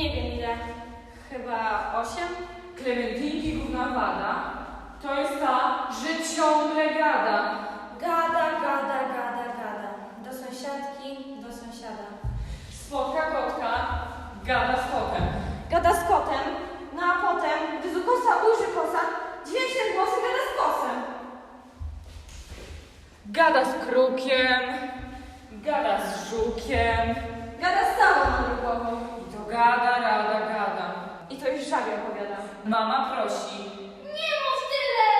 Nie wiem ile. Chyba osiem? Klementynki główna wada to jest ta, że ciągle gada. Gada, gada, gada, gada. Do sąsiadki, do sąsiada. Spotka kotka, gada z kotem. Gada z kotem, no a potem, gdy z ukosa ujrzy kosa, dźwięcznym głosem gada z kosem. Gada z krukiem, gada z żukiem. Gada z całą drugową. I to gada, rada, gada. I to już żabie opowiada. Mama prosi, Nie mów tyle!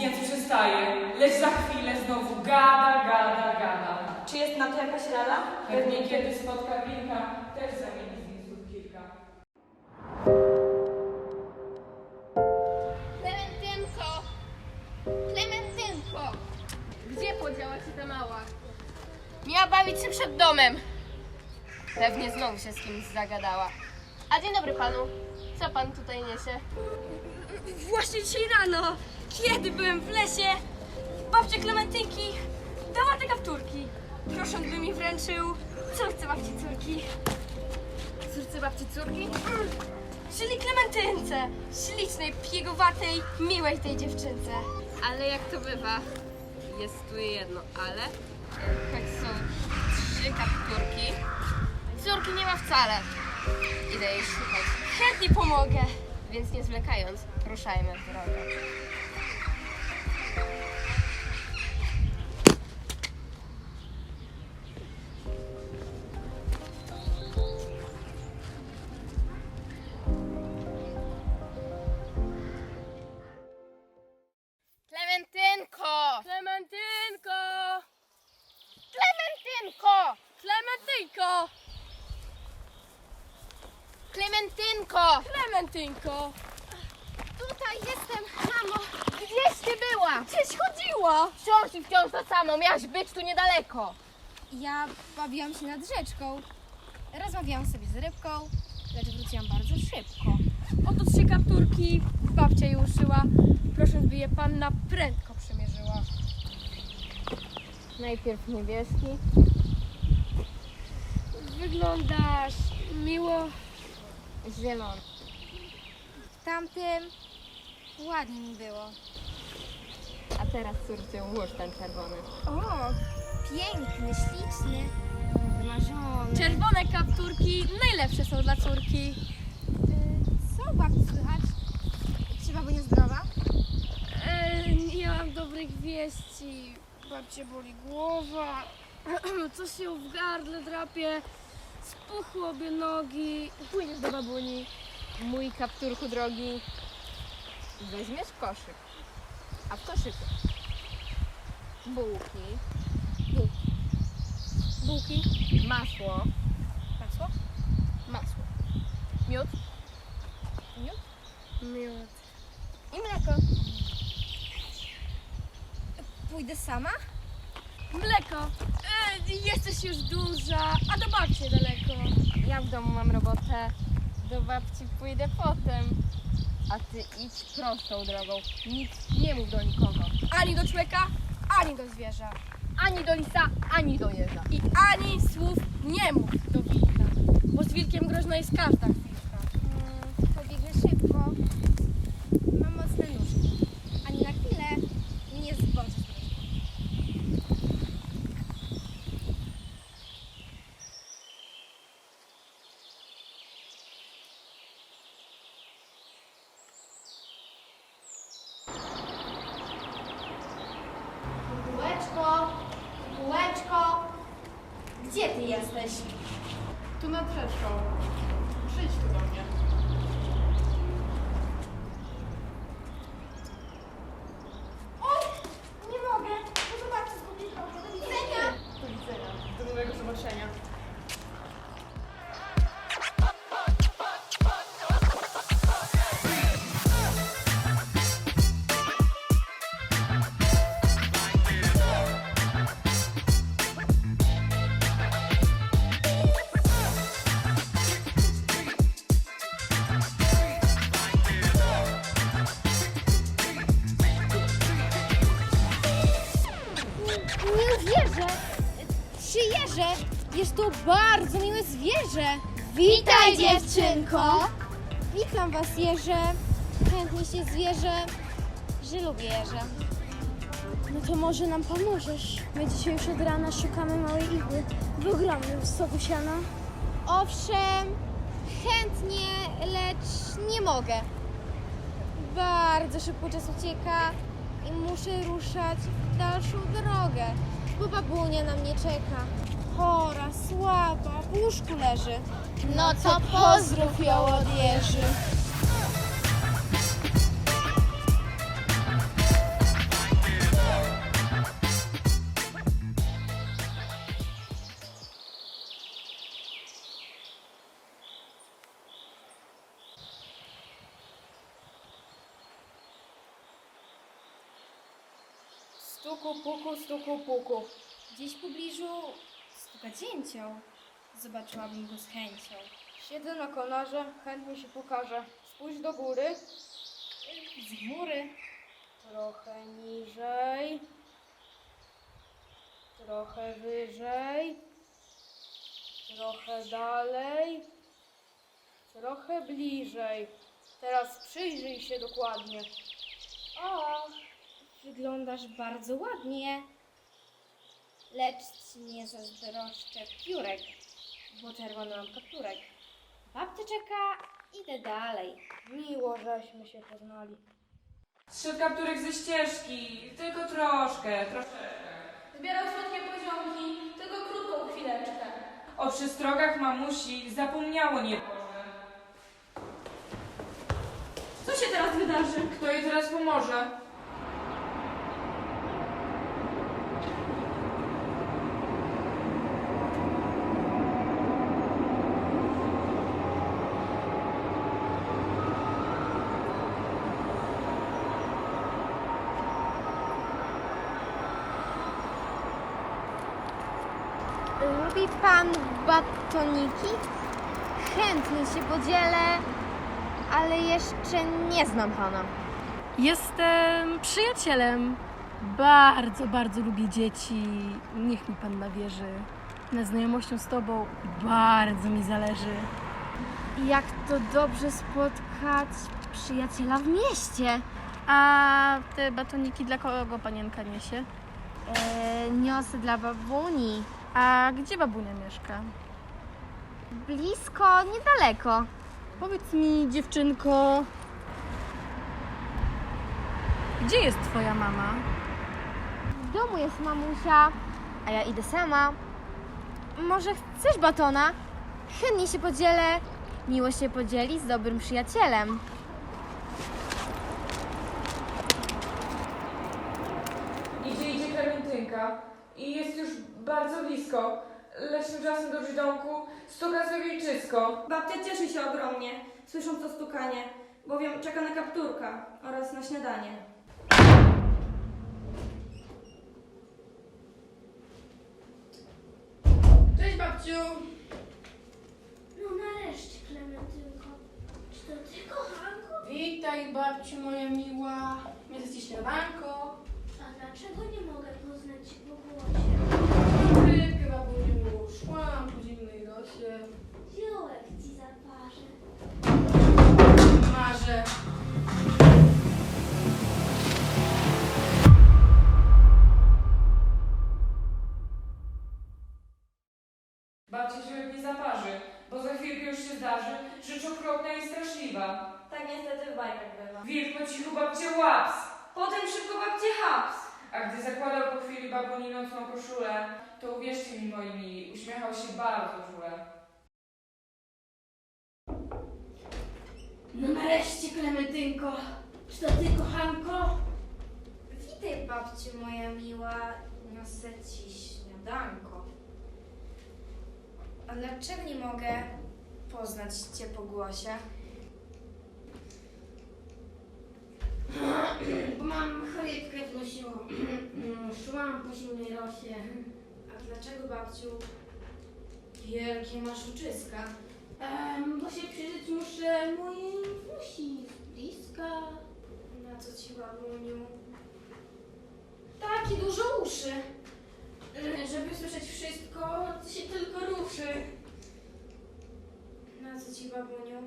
więc przestaje, lecz za chwilę znowu gada, gada, gada. Czy jest na to jakaś rada? Pewnie kiedy spotka wilka, też zamieni z nim słów kilka. Klementynko! Klementynko! Gdzie podziała się ta mała? Miała bawić się przed domem. Pewnie znowu się z kimś zagadała. A dzień dobry panu. Co pan tutaj niesie? Właśnie dzisiaj rano, kiedy byłem w lesie, babcia Klementynki dała te kapturki. Proszę, by mi wręczył córce babci córki. Córce babci córki? Mm, Czyli Klementynce, ślicznej, piegowatej, miłej tej dziewczynce. Ale jak to bywa? Jest tu jedno ale. Choć są trzy kapturki. Córki nie ma wcale. Idę jej szukać. Chętnie pomogę. Więc nie zwlekając, ruszajmy w drogę. Klementynko! Klementynko! Tutaj jestem, mamo! Gdzieś ty była? Gdzieś chodziła! Wciąż i wciąż to samo, miałaś być tu niedaleko. Ja bawiłam się nad rzeczką. Rozmawiałam sobie z rybką, lecz wróciłam bardzo szybko. Oto trzy kapturki, babcia je uszyła. Proszę, by je panna prędko przymierzyła. Najpierw niebieski. Wyglądasz miło. Zielony. W tamtym ładnie mi było. A teraz córcie włóż ten czerwony. O, piękny, śliczny, wymarzony. Czerwone kapturki najlepsze są dla córki. Y, Co babci słychać? Czy baba niezdrowa? E, nie mam dobrych wieści. Babcie boli głowa. Coś się w gardle drapie. Spuchły obie nogi. Pójdziesz do babuni. Mój kapturku drogi. Weźmiesz koszyk. A w koszyku bułki, Bułki. masło, Masło? masło, miód Miód? Miód. I mleko. Pójdę sama? Mleko. Jesteś już duża, a do babci daleko. Ja w domu mam robotę. Do babci pójdę potem. A ty idź prostą drogą. Nic nie mów do nikogo. Ani do człowieka, ani do zwierza. Ani do lisa, ani do jeża. I ani słów nie mów do wilka. Bo z wilkiem groźna jest każda chwilka. Mm, pobiegnę szybko. Mam mocne nóżki. Ani na chwilę nie zboczę. z nóżki. Bułeczko, bułeczko, gdzie ty jesteś? Tu nad rzeczką. To bardzo miłe zwierzę! Witaj, dziewczynko! Witam was, Jerze. Chętnie się zwierzę, że lubię Jerze. No to może nam pomożesz? My dzisiaj już od rana szukamy małej igły w ogromnym soku siana. Owszem, chętnie, lecz nie mogę. Bardzo szybko czas ucieka i muszę ruszać w dalszą drogę, bo babunia na mnie czeka. Chora, słaba, w łóżku leży. No to pozdrów ją od Jerzy. Stuku, puku, stuku, puku. Gdzieś w pobliżu stuka dzięcioł. Zobaczyłabym go z chęcią. Siedzę na konarze, chętnie się pokażę. Spójrz do góry, Z góry trochę niżej, trochę wyżej, trochę dalej, trochę bliżej. Teraz przyjrzyj się dokładnie. O, wyglądasz bardzo ładnie. Lecz ci nie zazdroszczę piórek, bo czerwony mam kapturek. Babcia czeka, idę dalej. Miło, żeśmy się poznali. Zszedł kapturek ze ścieżki, tylko troszkę, troszkę. Zbierał słodkie poziomki, tylko krótką chwileczkę. O przestrogach mamusi zapomniało nieboże. Co się teraz wydarzy? Kto jej teraz pomoże? Lubi pan batoniki? Chętnie się podzielę, ale jeszcze nie znam pana. Jestem przyjacielem. Bardzo, bardzo lubię dzieci. Niech mi pan nawierzy. Na znajomością z tobą bardzo mi zależy. Jak to dobrze spotkać przyjaciela w mieście. A te batoniki dla kogo panienka niesie? E, niosę dla babuni. A gdzie babunia mieszka? Blisko, niedaleko. Powiedz mi, dziewczynko, gdzie jest twoja mama? W domu jest mamusia, a ja idę sama. Może chcesz batona? Chętnie się podzielę. Miło się podzieli z dobrym przyjacielem. Idzie, idzie Klementynka i jest już bardzo blisko. Lecz tymczasem do domku stuka sobie wiejczysko. Babcia cieszy się ogromnie, słysząc to stukanie, bowiem czeka na kapturka oraz na śniadanie. Cześć babciu! No nareszcie, Klementynko. Czy to ty, kochanko? Witaj babciu moja miła. Jest ci śniadanko. A dlaczego nie mogę poznać cię po głosie? Rybkę babuniu, szłam po zimnej rosie. Ziołek ci zaparzę. Marzę. Babcia się nie zaparzy, bo za chwilkę już się zdarzy rzecz okropna i straszliwa. Tak niestety w bajkach bywa. Wilk po cichu babcię łaps, Potem szybko babcie haps. a gdy zakładał po chwili babuni nocną koszulę, to uwierzcie mi moi mili, uśmiechał się bardzo czule. No nareszcie, Klementynko. Czy to ty, kochanko? Witaj, babciu moja miła. Niosę ci śniadanko. A dlaczego nie mogę poznać cię po głosie? Bo mam chrypkę w nosiu. Szłam po zimnej rosie. A dlaczego, babciu, wielkie masz uczyska? Um, bo się przyjrzeć muszę mojej musi z bliska. Na co ci łabuniu? Takie dużo uszy, żeby słyszeć wszystko, co się tylko ruszy. Na co ci babuniu?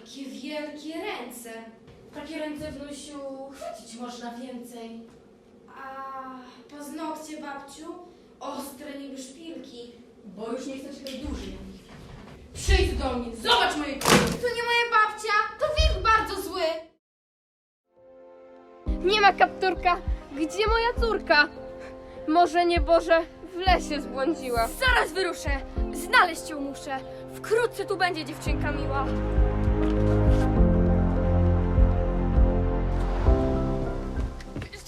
Takie wielkie ręce. Takie ręce, wnusiu, chwycić można więcej. A paznokcie, babciu, ostre niby szpilki. Bo już nie chcę czegoś dłużej. Przyjdź do mnie, zobacz moje To nie moja babcia, to wilk bardzo zły. Nie ma kapturka. Gdzie moja córka? Może nie Boże, w lesie zbłądziła. Zaraz wyruszę. Znaleźć ją muszę. Wkrótce tu będzie dziewczynka miła.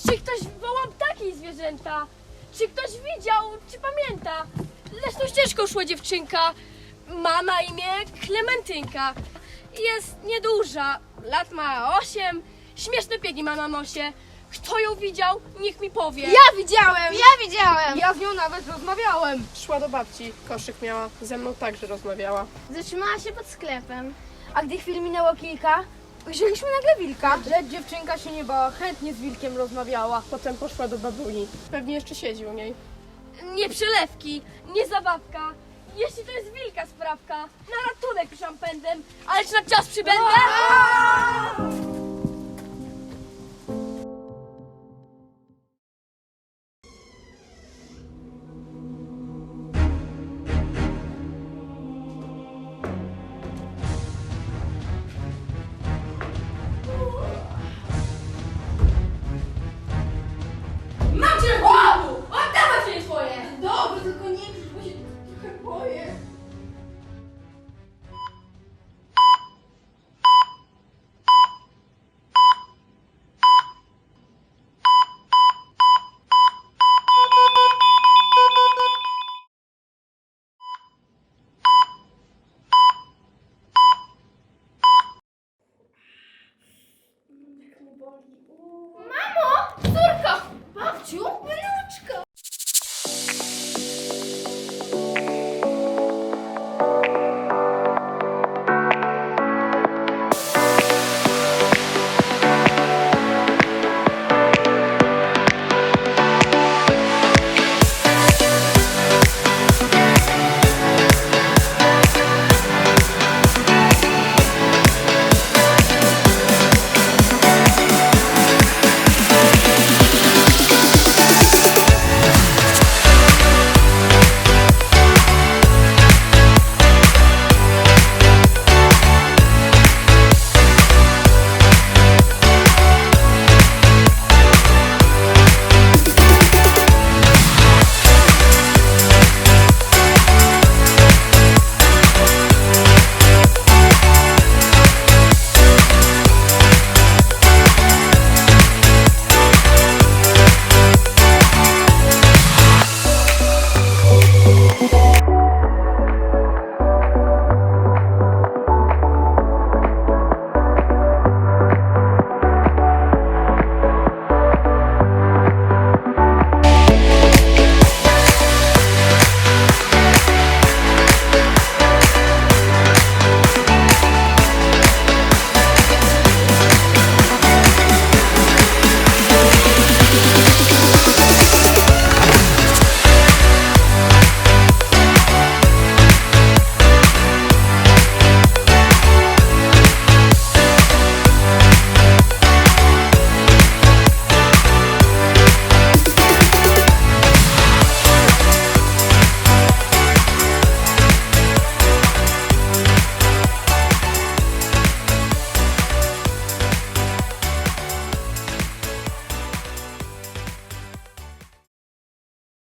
Czy ktoś wołał ptaki i zwierzęta? Czy ktoś widział, czy pamięta? Leśną ścieżką szła dziewczynka. Ma na imię Klementynka. Jest nieduża. Lat ma osiem. Śmieszne piegi ma na nosie. Kto ją widział, niech mi powie. Ja widziałem! Ja widziałem! Ja z nią nawet rozmawiałem. Szła do babci, koszyk miała, ze mną także rozmawiała. Zatrzymała się pod sklepem. A gdy chwil minęło kilka, ujrzeliśmy nagle wilka. Lecz dziewczynka się nie bała, chętnie z wilkiem rozmawiała. Potem poszła do babuni. Pewnie jeszcze siedzi u niej. Nie przelewki, nie zabawka. Jeśli to jest wilka sprawka, na ratunek ruszam pędem, ale czy na czas przybędę?